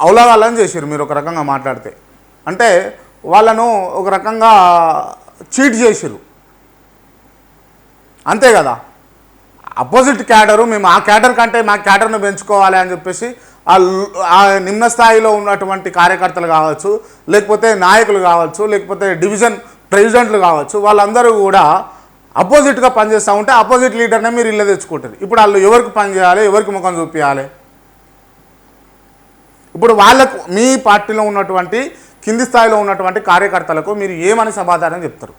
అవలాగాలని చేశారు మీరు ఒక రకంగా మాట్లాడితే. అంటే వాళ్ళను ఒక రకంగా చీట్ చేసిరు అంతే కదా? అపోజిట్ క్యాడరు మేము ఆ క్యాడర్ కంటే మా క్యాడర్ను పెంచుకోవాలి అని చెప్పేసి ఆ నిమ్న స్థాయిలో ఉన్నటువంటి కార్యకర్తలు కావచ్చు లేకపోతే నాయకులు కావచ్చు లేకపోతే డివిజన్ ప్రెసిడెంట్లు కావచ్చు వాళ్ళందరూ కూడా అపోజిట్గా పనిచేస్తూ ఉంటే అపోజిట్ లీడర్నే మీరు ఇల్లు తెచ్చుకుంటారు. ఇప్పుడు వాళ్ళు ఎవరికి పని చేయాలి ఎవరికి ముఖం చూపించాలి ఇప్పుడు వాళ్ళకు మీ పార్టీలో ఉన్నటువంటి కింది స్థాయిలో ఉన్నటువంటి కార్యకర్తలకు మీరు ఏమని సమాధానం చెప్తారు?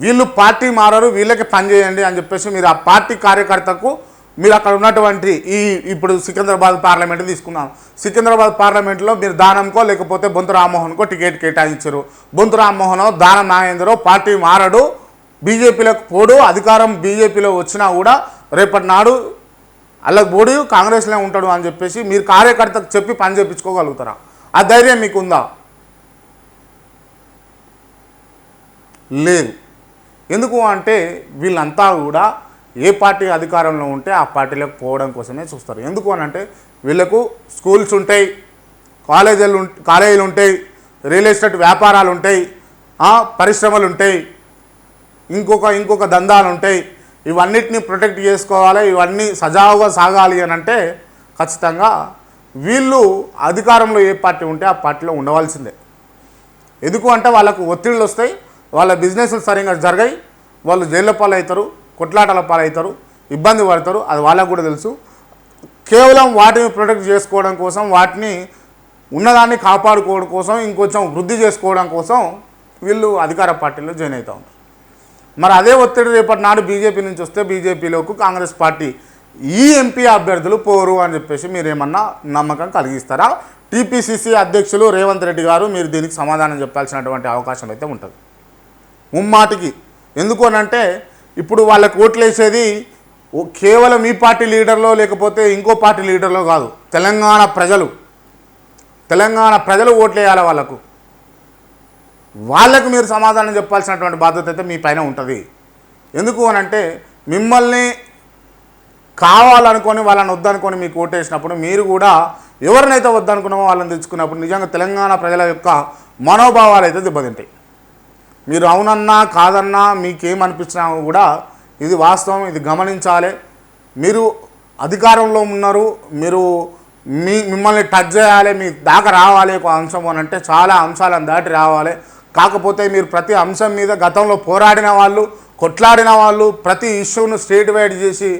వీళ్ళు పార్టీ మారరు వీళ్ళకి పనిచేయండి అని చెప్పేసి మీరు ఆ పార్టీ కార్యకర్తకు మీరు అక్కడ ఉన్నటువంటి ఈ ఇప్పుడు సికింద్రాబాద్ పార్లమెంట్ తీసుకున్నాను సికింద్రాబాద్ పార్లమెంట్లో మీరు దానంకో లేకపోతే బొంతు రామ్మోహన్కో టికెట్ కేటాయించారు. బొంతు రామ్మోహన్ దానం నాగేంద్రో పార్టీ మారడు బీజేపీలకు పోడు అధికారం బీజేపీలో వచ్చినా కూడా రేపటి నాడు అలా పోడు కాంగ్రెస్లో ఉంటాడు అని చెప్పేసి మీరు కార్యకర్తకు చెప్పి పని చేయించుకోగలుగుతారా ఆ ధైర్యం మీకు ఉందా లేదు. ఎందుకు అంటే వీళ్ళంతా కూడా ఏ పార్టీ అధికారంలో ఉంటే ఆ పార్టీలోకి పోవడం కోసమే చూస్తారు. ఎందుకు అని అంటే వీళ్ళకు స్కూల్స్ ఉంటాయి కాలేజీలు కాలేజీలు ఉంటాయి రియల్ ఎస్టేట్ వ్యాపారాలు ఉంటాయి పరిశ్రమలు ఉంటాయి ఇంకొక ఇంకొక దందాలు ఉంటాయి. ఇవన్నిటిని ప్రొటెక్ట్ చేసుకోవాలి ఇవన్నీ సజావుగా సాగాలి అని అంటే ఖచ్చితంగా వీళ్ళు అధికారంలో ఏ పార్టీ ఉంటే ఆ పార్టీలో ఉండవలసిందే. ఎందుకు అంటే వాళ్ళకు ఒత్తిళ్ళు వస్తాయి వాళ్ళ బిజినెస్లు సరిగా జరగాయి వాళ్ళు జైళ్ళ పాలవుతారు కొట్లాటల పాలవుతారు ఇబ్బంది పడతారు అది వాళ్ళకు కూడా తెలుసు. కేవలం వాటిని ప్రొటెక్ట్ చేసుకోవడం కోసం వాటిని ఉన్నదాన్ని కాపాడుకోవడం కోసం ఇంకొంచెం వృద్ధి చేసుకోవడం కోసం వీళ్ళు అధికార పార్టీలో జాయిన్ అవుతూ ఉంటారు మరి అదే ఒత్తిడి రేపటి నాడు బీజేపీ నుంచి వస్తే బీజేపీలోకి కాంగ్రెస్ పార్టీ ఈ ఎంపీ అభ్యర్థులు పోరు అని చెప్పేసి మీరేమన్నా నమ్మకం కలిగిస్తారా? టీపీసీసీ అధ్యక్షులు రేవంత్ రెడ్డి గారు మీరు దీనికి సమాధానం చెప్పాల్సినటువంటి అవకాశం అయితే ఉంటుంది. ముమ్మాటికి. ఎందుకు ఇప్పుడు వాళ్ళకి ఓట్లు వేసేది కేవలం ఈ పార్టీ లీడర్లో లేకపోతే ఇంకో పార్టీ లీడర్లో కాదు. తెలంగాణ ప్రజలు. తెలంగాణ ప్రజలు ఓట్లేయాలి వాళ్ళకు. వాళ్ళకు మీరు సమాధానం చెప్పాల్సినటువంటి బాధ్యత అయితే మీ పైన ఉంటుంది. ఎందుకు అని అంటే మిమ్మల్ని కావాలనుకొని వాళ్ళని వద్దనుకొని మీకు ఓటేసినప్పుడు మీరు కూడా ఎవరినైతే వద్దనుకున్నామో వాళ్ళని తెచ్చుకున్నప్పుడు నిజంగా తెలంగాణ ప్రజల యొక్క మనోభావాలు అయితే దెబ్బతింటాయి. మీరు అవునన్నా కాదన్నా మీకేమనిపించినా కూడా ఇది వాస్తవం ఇది గమనించాలి. మీరు అధికారంలో ఉన్నారు మీరు మీ మిమ్మల్ని టచ్ చేయాలి మీ దాకా రావాలి ఒక అంశం అని అంటే చాలా అంశాలను దాటి రావాలి. కాకపోతే మీరు ప్రతి అంశం మీద గతంలో పోరాడిన వాళ్ళు కొట్లాడిన వాళ్ళు ప్రతి ఇష్యూను స్టేట్ వైడ్ చేసి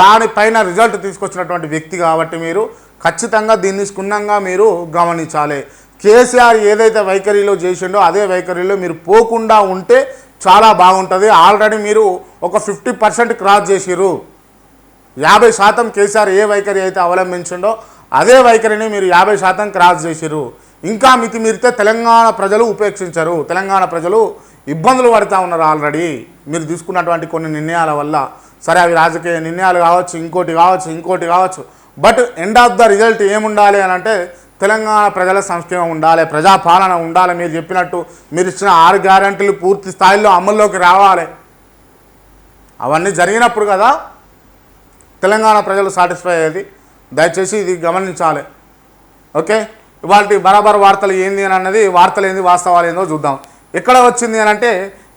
దానిపైన రిజల్ట్ తీసుకొచ్చినటువంటి వ్యక్తి కాబట్టి మీరు ఖచ్చితంగా దీన్ని క్షుణ్ణంగా మీరు గమనించాలి. కేసీఆర్ ఏదైతే వైఖరిలో చేసిండో అదే వైఖరిలో మీరు పోకుండా ఉంటే చాలా బాగుంటుంది. ఆల్రెడీ మీరు ఒక ఫిఫ్టీ పర్సెంట్ క్రాస్ చేసిర్రు. యాభై శాతం కేసీఆర్ ఏ వైఖరి అయితే అవలంబించిండో అదే వైఖరిని మీరు యాభై శాతం క్రాస్ చేసిర్రు. ఇంకా మితిమీరితే తెలంగాణ ప్రజలు ఉపేక్షించరు. తెలంగాణ ప్రజలు ఇబ్బందులు పడుతూ ఉన్నారు ఆల్రెడీ. మీరు తీసుకున్నటువంటి కొన్ని నిర్ణయాల వల్ల. సరే అవి రాజకీయ నిర్ణయాలు కావచ్చు ఇంకోటి కావచ్చు ఇంకోటి కావచ్చు. But end of the result ఏముండాలి అని అంటే తెలంగాణ ప్రజల సంక్షేమం ఉండాలి ప్రజాపాలన ఉండాలి. మీరు చెప్పినట్టు మీరు ఇచ్చిన ఆరు గ్యారంటీలు పూర్తి స్థాయిలో అమల్లోకి రావాలి. అవన్నీ జరిగినప్పుడు కదా తెలంగాణ ప్రజలు సాటిస్ఫై అయ్యేది. దయచేసి ఇది గమనించాలి. ఓకే? ఇవాళ బరాబర్ వార్తలు ఏంది అని అన్నది వార్తలు ఏంది వాస్తవాలు ఏందో చూద్దాం. ఎక్కడ వచ్చింది అని అంటే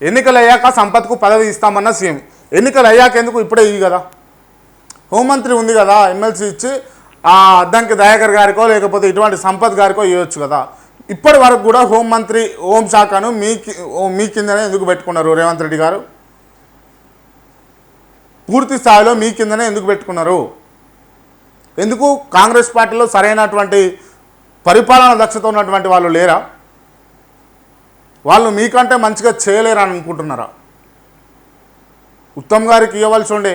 ఎన్నికలు అయ్యాక సంపత్కు పదవి ఇస్తామన్న సీఎం. ఎన్నికలు అయ్యాక ఎందుకు ఇప్పుడే ఇవి కదా? హోంమంత్రి ఉంది కదా ఎమ్మెల్సీ ఇచ్చి ఆ అద్దంకి దయాకర్ గారికో లేకపోతే ఇటువంటి సంపత్ గారికో ఇవ్వచ్చు కదా. ఇప్పటి వరకు కూడా హోంమంత్రి హోంశాఖను మీ ఓ మీ కిందనే ఎందుకు పెట్టుకున్నారు రేవంత్ రెడ్డి గారు? పూర్తి స్థాయిలో మీ కిందనే ఎందుకు పెట్టుకున్నారు? ఎందుకు కాంగ్రెస్ పార్టీలో సరైనటువంటి పరిపాలన దక్షత ఉన్నటువంటి వాళ్ళు లేరా? వాళ్ళు మీకంటే మంచిగా చేయలేరని అనుకుంటున్నారా? ఉత్తమ్ గారికి ఇవ్వవలసి ఉండే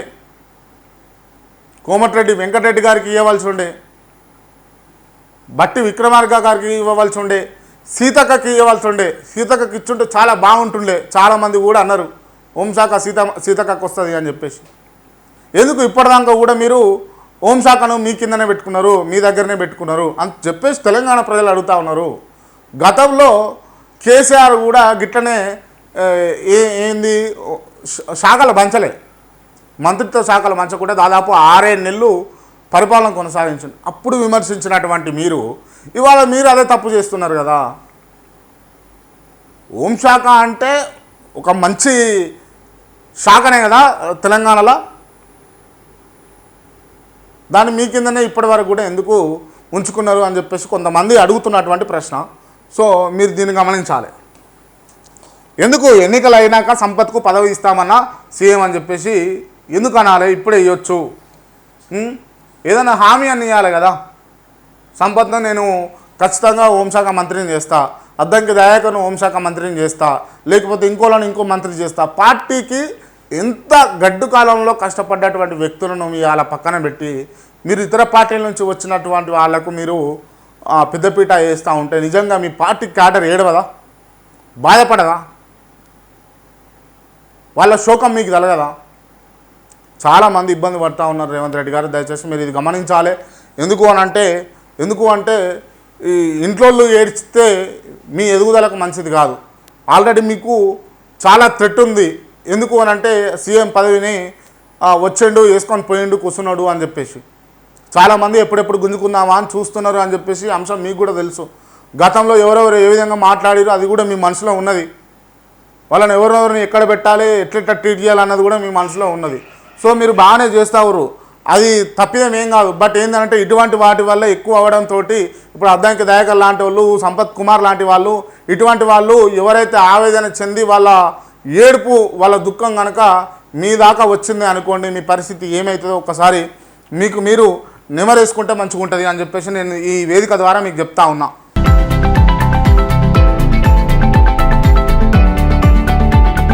కోమటిరెడ్డి వెంకటరెడ్డి గారికి ఇవ్వవలసి ఉండే బట్టి విక్రమార్క గారికి ఇవ్వవలసి ఉండే సీతక్కకి ఇవ్వవలసి ఉండే సీతక్కకి ఇచ్చుంటే చాలా బాగుంటుండే చాలామంది కూడా అన్నారు హోంశాఖ సీత సీతక్కకు వస్తుంది అని చెప్పేసి. ఎందుకు ఇప్పటిదాకా కూడా మీరు హోంశాఖను మీ కిందనే పెట్టుకున్నారు మీ దగ్గరనే పెట్టుకున్నారు అని చెప్పేసి తెలంగాణ ప్రజలు అడుగుతా ఉన్నారు. గతంలో కేసీఆర్ కూడా గిట్లనే ఏ ఏంది శాఖలు పంచలే. మంత్రిత్వ శాఖలు మంచకుండా దాదాపు ఆరేడు నెలలు పరిపాలన కొనసాగించండి అప్పుడు విమర్శించినటువంటి మీరు ఇవాళ మీరు అదే తప్పు చేస్తున్నారు కదా. హోంశాఖ అంటే ఒక మంచి శాఖనే కదా తెలంగాణలో. దాన్ని మీ కిందనే ఇప్పటి వరకు కూడా ఎందుకు ఉంచుకున్నారు అని చెప్పేసి కొంతమంది అడుగుతున్నటువంటి ప్రశ్న. సో మీరు దీన్ని గమనించాలి. ఎందుకు ఎన్నికలు అయినాక సంపత్కు పదవి ఇస్తామన్నా సీఎం అని చెప్పేసి ఎందుకు అనాలి? ఇప్పుడే ఇవ్వచ్చు ఏదైనా హామీ అని ఇవ్వాలి కదా. సంపత్ను నేను ఖచ్చితంగా హోంశాఖ మంత్రిని చేస్తా. అద్దంకి దయాకను హోంశాఖ మంత్రిని చేస్తా. లేకపోతే ఇంకోలను ఇంకో మంత్రి చేస్తా. పార్టీకి ఎంత గడ్డు కాలంలో కష్టపడ్డటువంటి వ్యక్తులను మీ వాళ్ళ పక్కన పెట్టి మీరు ఇతర పార్టీల నుంచి వచ్చినటువంటి వాళ్ళకు మీరు పెద్దపీట వేస్తూ ఉంటే నిజంగా మీ పార్టీ క్యాడర్ ఏడవదా? బాధపడదా? వాళ్ళ శోకం మీకు తెలగదా? చాలామంది ఇబ్బంది పడుతూ ఉన్నారు రేవంత్ రెడ్డి గారు. దయచేసి మీరు ఇది గమనించాలి. ఎందుకు అని అంటే ఎందుకు అంటే ఈ ఇంట్లోళ్ళు ఏడ్చితే మీ ఎదుగుదలకు మంచిది కాదు. ఆల్రెడీ మీకు చాలా థ్రెట్ ఉంది. ఎందుకు అని అంటే సీఎం పదవిని ఆ, వచ్చిండు వేసుకొని పోయిండు కూర్చున్నాడు అని చెప్పేసి. చాలామంది ఎప్పుడెప్పుడు గుంజుకుందామా అని చూస్తున్నారు అని చెప్పేసి అంశం మీకు కూడా తెలుసు. గతంలో ఎవరెవరు ఏ విధంగా మాట్లాడారో అది కూడా మీ మనసులో ఉన్నది. వాళ్ళని ఎవరెవరిని ఎక్కడ పెట్టాలి ఎట్లెట్లా ట్రీట్ చేయాలన్నది కూడా మీ మనసులో ఉన్నది. సో మీరు బాగానే చేస్తావురు. అది తప్పిదం ఏం కాదు. బట్ ఏంటంటే ఇటువంటి వాటి వల్ల ఎక్కువ అవడంతో ఇప్పుడు అద్దంకి దయాకర్ లాంటి వాళ్ళు సంపత్ కుమార్ లాంటి వాళ్ళు ఇటువంటి వాళ్ళు ఎవరైతే ఆవేదన చెంది వాళ్ళ ఏడుపు వాళ్ళ దుఃఖం కనుక మీ దాకా వచ్చింది అనుకోండి మీ పరిస్థితి ఏమవుతుందో ఒకసారి మీకు మీరు నిమరేసుకుంటే మంచిగా ఉంటుంది అని చెప్పేసి నేను ఈ వేదిక ద్వారా మీకు చెప్తా ఉన్నా.